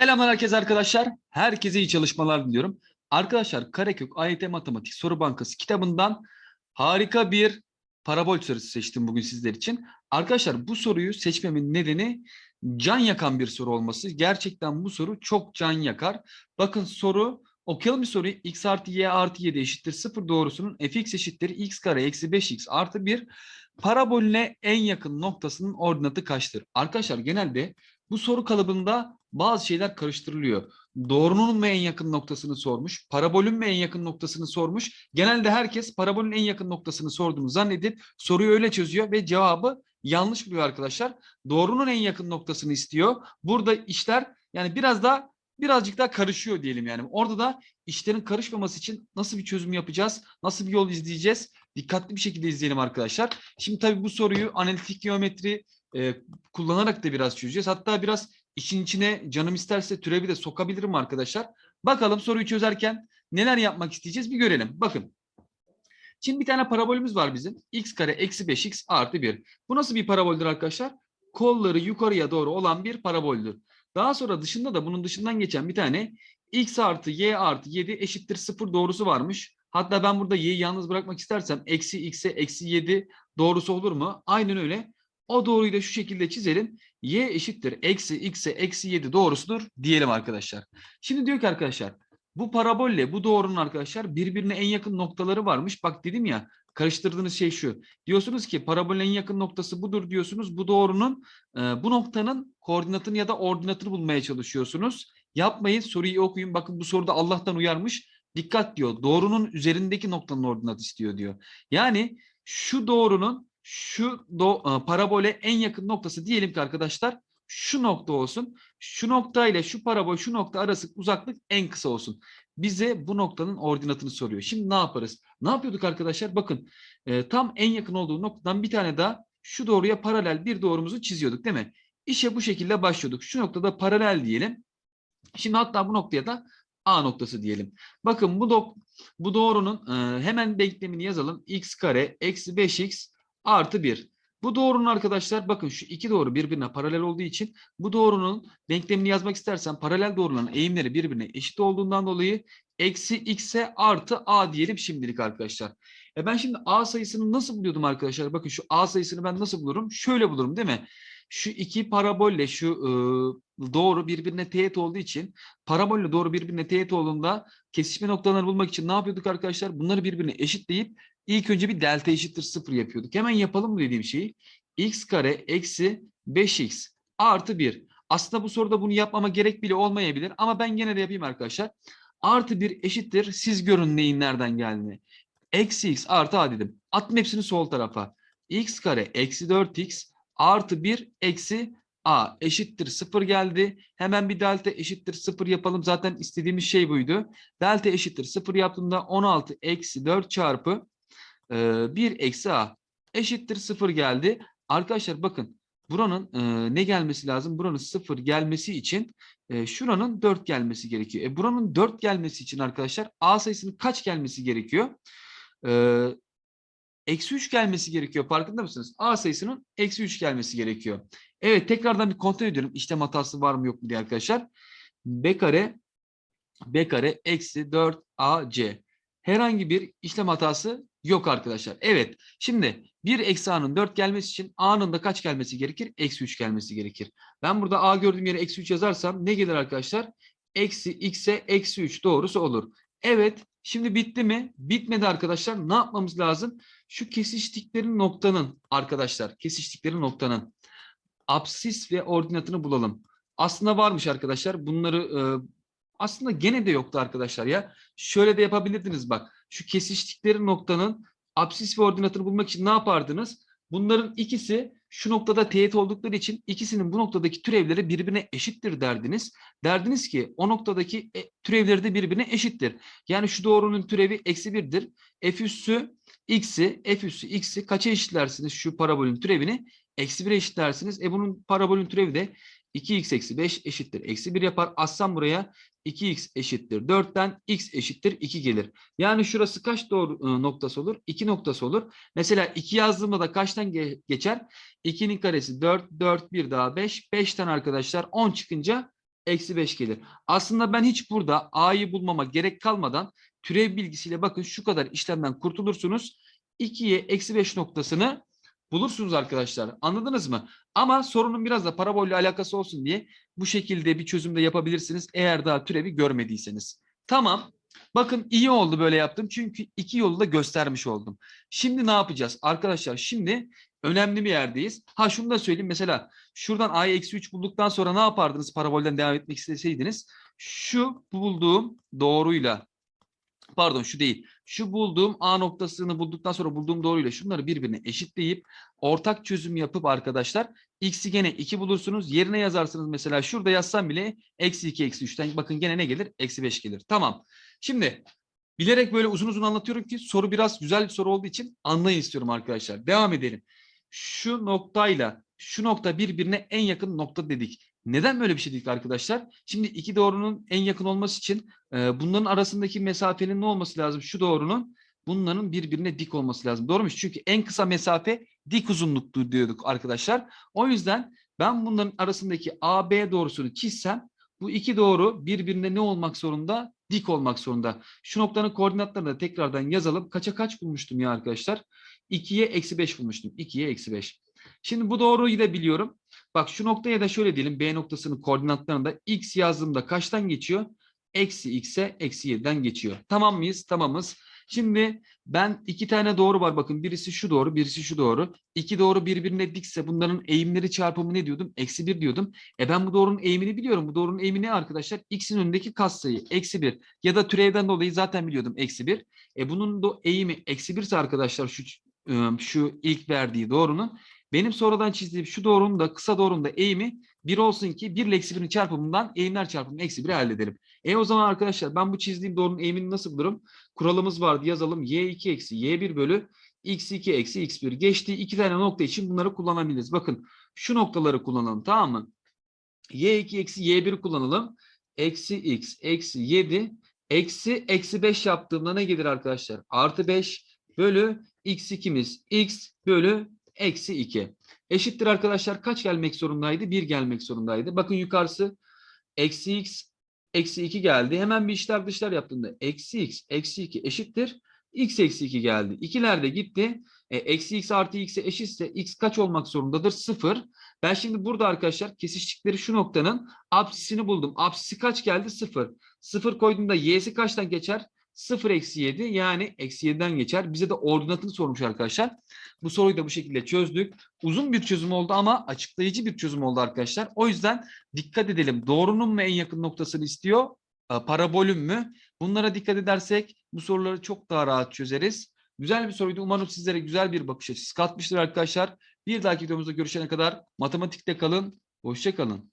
Selamlar herkese arkadaşlar. Herkese iyi çalışmalar diliyorum. Arkadaşlar Karekök AYT Matematik Soru Bankası kitabından harika bir parabol sorusu seçtim bugün sizler için. Arkadaşlar bu soruyu seçmemin nedeni can yakan bir soru olması. Gerçekten bu soru çok can yakar. Bakın soru okuyalım bir soruyu. x artı y artı 7 eşittir 0 doğrusunun fx eşittir x kare eksi 5x artı 1 parabolüne en yakın noktasının ordinatı kaçtır? Arkadaşlar genelde bu soru kalıbında bazı şeyler karıştırılıyor. Doğrunun mu en yakın noktasını sormuş, parabolün mü en yakın noktasını sormuş. Genelde herkes parabolün en yakın noktasını sorduğunu zannedip soruyu öyle çözüyor ve cevabı yanlış buluyor arkadaşlar. Doğrunun en yakın noktasını istiyor. Burada işler yani biraz daha birazcık daha karışıyor diyelim yani. Orada da işlerin karışmaması için nasıl bir çözüm yapacağız? Nasıl bir yol izleyeceğiz? Dikkatli bir şekilde izleyelim arkadaşlar. Şimdi tabii bu soruyu analitik geometri e, kullanarak da biraz çözeceğiz. Hatta biraz işin içine canım isterse türevi de sokabilirim arkadaşlar. Bakalım soruyu çözerken neler yapmak isteyeceğiz bir görelim. Bakın. Şimdi bir tane parabolümüz var bizim. x kare eksi 5x artı 1. Bu nasıl bir paraboldür arkadaşlar? Kolları yukarıya doğru olan bir paraboldür. Daha sonra dışında da bunun dışından geçen bir tane x artı y artı 7 eşittir 0 doğrusu varmış. Hatta ben burada y'yi yalnız bırakmak istersem eksi x'e eksi 7 doğrusu olur mu? Aynen öyle. O doğruyu da şu şekilde çizelim. Y eşittir eksi x'e eksi 7 doğrusudur diyelim arkadaşlar. Şimdi diyor ki arkadaşlar bu parabolle bu doğrunun arkadaşlar birbirine en yakın noktaları varmış. Bak dedim ya karıştırdığınız şey şu. Diyorsunuz ki parabolün en yakın noktası budur diyorsunuz. Bu doğrunun e, bu noktanın koordinatını ya da ordinatını bulmaya çalışıyorsunuz. Yapmayın soruyu okuyun. Bakın bu soruda Allah'tan uyarmış. Dikkat diyor. Doğrunun üzerindeki noktanın ordinat istiyor diyor. Yani şu doğrunun şu do, e, parabole en yakın noktası diyelim ki arkadaşlar şu nokta olsun. Şu nokta ile şu parabol şu nokta arası uzaklık en kısa olsun. Bize bu noktanın ordinatını soruyor. Şimdi ne yaparız? Ne yapıyorduk arkadaşlar? Bakın e, tam en yakın olduğu noktadan bir tane daha şu doğruya paralel bir doğrumuzu çiziyorduk değil mi? İşe bu şekilde başlıyorduk. Şu noktada paralel diyelim. Şimdi hatta bu noktaya da A noktası diyelim. Bakın bu, do bu doğrunun e, hemen denklemini yazalım. x kare eksi 5x artı 1. Bu doğrunun arkadaşlar bakın şu iki doğru birbirine paralel olduğu için bu doğrunun denklemini yazmak istersen paralel doğruların eğimleri birbirine eşit olduğundan dolayı eksi x'e artı a diyelim şimdilik arkadaşlar. E ben şimdi a sayısını nasıl buluyordum arkadaşlar? Bakın şu a sayısını ben nasıl bulurum? Şöyle bulurum değil mi? Şu iki parabolle şu e, doğru birbirine teğet olduğu için parabolle doğru birbirine teğet olduğunda kesişme noktalarını bulmak için ne yapıyorduk arkadaşlar? Bunları birbirine eşitleyip İlk önce bir delta eşittir 0 yapıyorduk. Hemen yapalım mı dediğim şeyi? x kare eksi 5x artı 1. Aslında bu soruda bunu yapmama gerek bile olmayabilir ama ben gene de yapayım arkadaşlar. Artı 1 eşittir. Siz görün neyin nereden geldiğini. Eksi x artı a dedim. Attım hepsini sol tarafa. x kare eksi 4x artı 1 eksi a eşittir 0 geldi. Hemen bir delta eşittir 0 yapalım. Zaten istediğimiz şey buydu. Delta eşittir 0 yaptığımda 16 eksi 4 çarpı 1 eksi a eşittir 0 geldi. Arkadaşlar bakın buranın e, ne gelmesi lazım? Buranın 0 gelmesi için e, şuranın 4 gelmesi gerekiyor. E, buranın 4 gelmesi için arkadaşlar a sayısının kaç gelmesi gerekiyor? E, eksi 3 gelmesi gerekiyor. Farkında mısınız? A sayısının eksi 3 gelmesi gerekiyor. Evet tekrardan bir kontrol ediyorum. İşlem hatası var mı yok mu diye arkadaşlar. B kare B kare eksi 4 AC. Herhangi bir işlem hatası Yok arkadaşlar. Evet. Şimdi 1 eksi a'nın 4 gelmesi için a'nın da kaç gelmesi gerekir? Eksi 3 gelmesi gerekir. Ben burada a gördüğüm yere eksi 3 yazarsam ne gelir arkadaşlar? Eksi x'e eksi 3 doğrusu olur. Evet. Şimdi bitti mi? Bitmedi arkadaşlar. Ne yapmamız lazım? Şu kesiştikleri noktanın arkadaşlar kesiştikleri noktanın absis ve ordinatını bulalım. Aslında varmış arkadaşlar. Bunları e, aslında gene de yoktu arkadaşlar ya. Şöyle de yapabilirdiniz bak şu kesiştikleri noktanın absis ve ordinatını bulmak için ne yapardınız? Bunların ikisi şu noktada teğet oldukları için ikisinin bu noktadaki türevleri birbirine eşittir derdiniz. Derdiniz ki o noktadaki e, türevleri de birbirine eşittir. Yani şu doğrunun türevi eksi birdir. F üssü x'i, f üssü x'i kaça eşitlersiniz şu parabolün türevini? Eksi 1'e eşitlersiniz. E bunun parabolün türevi de 2x eksi 5 eşittir. Eksi 1 yapar. Assam buraya 2x eşittir 4'ten x eşittir 2 gelir. Yani şurası kaç doğru ıı, noktası olur? 2 noktası olur. Mesela 2 yazdığımda da kaçtan ge geçer? 2'nin karesi 4, 4 bir daha 5. 5'ten arkadaşlar 10 çıkınca eksi 5 gelir. Aslında ben hiç burada a'yı bulmama gerek kalmadan türev bilgisiyle bakın şu kadar işlemden kurtulursunuz. 2'ye eksi 5 noktasını bulursunuz arkadaşlar. Anladınız mı? Ama sorunun biraz da parabolle alakası olsun diye bu şekilde bir çözümde yapabilirsiniz. Eğer daha türevi görmediyseniz. Tamam. Bakın iyi oldu böyle yaptım. Çünkü iki yolu da göstermiş oldum. Şimdi ne yapacağız? Arkadaşlar şimdi önemli bir yerdeyiz. Ha şunu da söyleyeyim. Mesela şuradan a'yı eksi 3 bulduktan sonra ne yapardınız parabolden devam etmek isteseydiniz? Şu bulduğum doğruyla pardon şu değil. Şu bulduğum A noktasını bulduktan sonra bulduğum doğruyla şunları birbirine eşitleyip ortak çözüm yapıp arkadaşlar x'i gene 2 bulursunuz. Yerine yazarsınız mesela şurada yazsam bile eksi 2 eksi 3'ten bakın gene ne gelir? Eksi 5 gelir. Tamam. Şimdi bilerek böyle uzun uzun anlatıyorum ki soru biraz güzel bir soru olduğu için anlayın istiyorum arkadaşlar. Devam edelim. Şu noktayla şu nokta birbirine en yakın nokta dedik. Neden böyle bir şey dedik arkadaşlar? Şimdi iki doğrunun en yakın olması için e, bunların arasındaki mesafenin ne olması lazım? Şu doğrunun bunların birbirine dik olması lazım. Doğru mu? Çünkü en kısa mesafe dik uzunluktu diyorduk arkadaşlar. O yüzden ben bunların arasındaki AB doğrusunu çizsem bu iki doğru birbirine ne olmak zorunda? Dik olmak zorunda. Şu noktanın koordinatlarını da tekrardan yazalım. Kaça kaç bulmuştum ya arkadaşlar? 2'ye eksi 5 bulmuştum. 2'ye eksi 5. Şimdi bu doğruyu da biliyorum. Bak şu noktaya da şöyle diyelim. B noktasının koordinatlarında x yazdığımda kaçtan geçiyor? Eksi x'e eksi 7'den geçiyor. Tamam mıyız? Tamamız. Şimdi ben iki tane doğru var. Bakın birisi şu doğru, birisi şu doğru. İki doğru birbirine dikse bunların eğimleri çarpımı ne diyordum? Eksi bir diyordum. E ben bu doğrunun eğimini biliyorum. Bu doğrunun eğimi ne arkadaşlar? X'in önündeki katsayı eksi bir. Ya da türevden dolayı zaten biliyordum eksi bir. E bunun da eğimi eksi birse arkadaşlar şu ıı, şu ilk verdiği doğrunun benim sonradan çizdiğim şu doğrunun da kısa doğrunun da eğimi 1 olsun ki 1 ile eksi 1'in çarpımından eğimler çarpımı eksi 1'i elde ederim. E o zaman arkadaşlar ben bu çizdiğim doğrunun eğimini nasıl bulurum? Kuralımız vardı yazalım. y2 eksi y1 bölü x2 eksi x1. Geçtiği iki tane nokta için bunları kullanabiliriz. Bakın şu noktaları kullanalım tamam mı? y2 eksi y1 kullanalım. Eksi x eksi 7 eksi eksi 5 yaptığımda ne gelir arkadaşlar? Artı 5 bölü x2'miz x bölü eksi 2. Eşittir arkadaşlar kaç gelmek zorundaydı? 1 gelmek zorundaydı. Bakın yukarısı eksi x eksi 2 geldi. Hemen bir işler dışlar yaptığında eksi x eksi 2 eşittir. x eksi 2 geldi. İkiler de gitti. E, eksi x artı x'e eşitse x kaç olmak zorundadır? 0. Ben şimdi burada arkadaşlar kesiştikleri şu noktanın apsisini buldum. Apsisi kaç geldi? 0. 0 koyduğumda y'si kaçtan geçer? 0 eksi 7 yani eksi 7'den geçer. Bize de ordinatını sormuş arkadaşlar. Bu soruyu da bu şekilde çözdük. Uzun bir çözüm oldu ama açıklayıcı bir çözüm oldu arkadaşlar. O yüzden dikkat edelim. Doğrunun mu en yakın noktasını istiyor? e, Parabolün mü? Bunlara dikkat edersek bu soruları çok daha rahat çözeriz. Güzel bir soruydu. Umarım sizlere güzel bir bakış açısı katmıştır arkadaşlar. Bir dahaki videomuzda görüşene kadar matematikte kalın. Hoşça kalın.